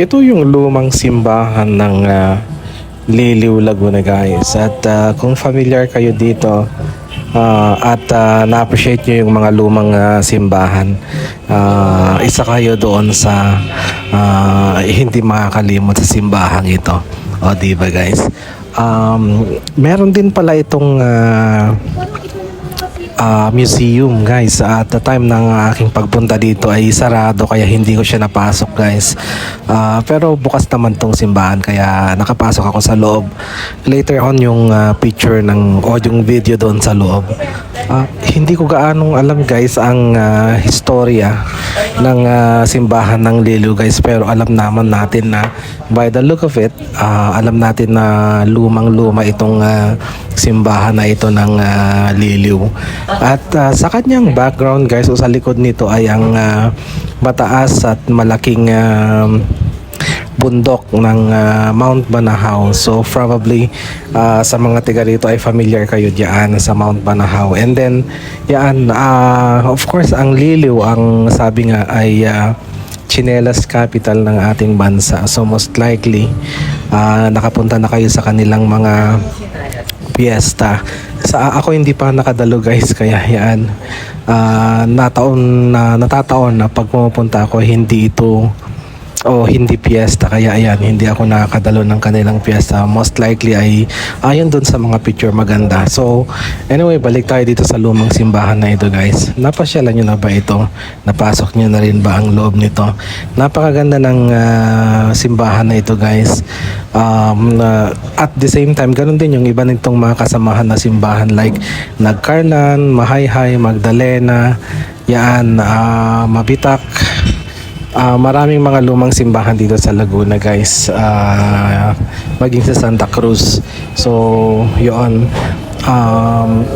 Ito yung lumang simbahan ng ah, Liliw, Laguna guys. At ah, kung familiar kayo dito ah, at ah, na-appreciate nyo yung mga lumang ah, simbahan, ah, isa kayo doon sa ah, hindi makakalimot sa simbahan ito. O, di ba guys? Um, meron din pala itong ah, ah, museum guys. At the time ng aking pagpunta dito ay sarado kaya hindi ko siya napasok guys. Ah, pero bukas naman tong simbahan kaya nakapasok ako sa loob. Later on yung ah, picture ng o yung video doon sa loob. Ah, hindi ko gaanong alam guys ang ah, historia ng ah, simbahan ng Liliw guys. Pero alam naman natin na by the look of it ah, alam natin na lumang luma itong ah, simbahan na ito ng ah, Liliw at ah, sa kanyang background guys o sa likod nito ay ang ah, mataas at malaking ah, bundok ng ah, Mount Banahaw. So probably ah, sa mga tiga rito ay familiar kayo diyan sa Mount Banahaw. And then yan ah, of course ang Liliw ang sabi nga ay ah, chinelas capital ng ating bansa. So most likely ah, nakapunta na kayo sa kanilang mga fiesta. Sa ako hindi pa nakadalo guys kaya yan ah, nataon na natataon na pag pumupunta ako hindi ito o hindi fiesta kaya ayan hindi ako nakakadalo ng kanilang fiesta most likely ay ayon dun sa mga picture maganda. So anyway balik tayo dito sa lumang simbahan na ito guys. Napasyalan nyo na ba ito? Napasok nyo na rin ba ang loob nito? Napakaganda ng ah, simbahan na ito guys. Um, na- at the same time ganun din yung iba nitong mga kasamahan na simbahan like Nagkarlan, Mahayhay, Magdalena yan ah, Mabitak Ah, maraming mga lumang simbahan dito sa Laguna guys. Ah, maging sa Santa Cruz. So yun. Um,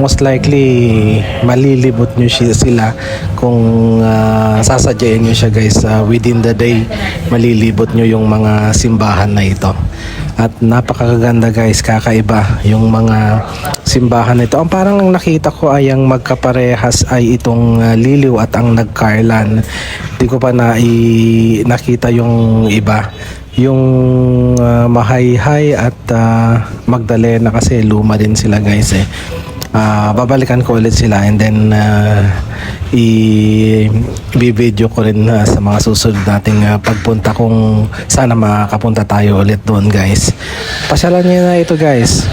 most likely malilibot nyo sila kung ah, sasadyain nyo siya guys. Ah, within the day malilibot nyo yung mga simbahan na ito at napakaganda guys. Kakaiba yung mga simbahan na ito ang parang ang nakita ko ay ang magkaparehas ay itong ah, liliw at ang nagkarlan di ko pa na nakita yung iba. Yung ah, mahayhay at ah, Magdalena kasi luma din sila guys eh. Ah, babalikan ko ulit sila and then uh, i video ko rin ah, sa mga susunod nating ah, pagpunta kung sana makakapunta tayo ulit doon guys. Pasyalan niyo na ito guys